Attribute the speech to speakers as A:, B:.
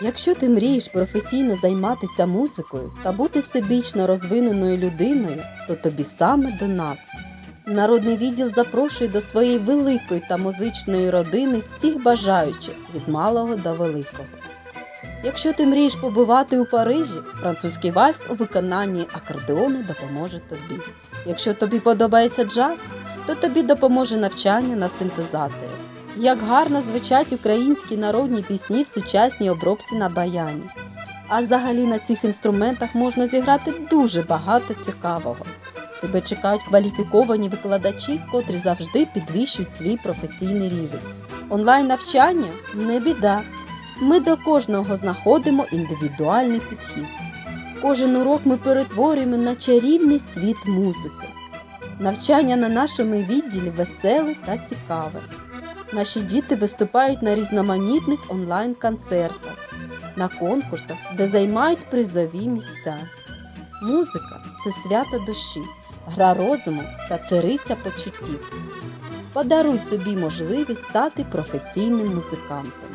A: Якщо ти мрієш професійно займатися музикою та бути всебічно розвиненою людиною, то тобі саме до нас. Народний відділ запрошує до своєї великої та музичної родини всіх бажаючих від малого до великого. Якщо ти мрієш побувати у Парижі, французький вальс у виконанні акордеону допоможе тобі. Якщо тобі подобається джаз, то тобі допоможе навчання на синтезаторі. Як гарно звучать українські народні пісні в сучасній обробці на баяні. А взагалі на цих інструментах можна зіграти дуже багато цікавого. Тебе чекають кваліфіковані викладачі, котрі завжди підвищують свій професійний рівень. Онлайн навчання не біда. Ми до кожного знаходимо індивідуальний підхід. Кожен урок ми перетворюємо на чарівний світ музики. Навчання на нашому відділі веселе та цікаве. Наші діти виступають на різноманітних онлайн-концертах, на конкурсах, де займають призові місця. Музика це свято душі, гра розуму та цариця почуттів. Подаруй собі можливість стати професійним музикантом.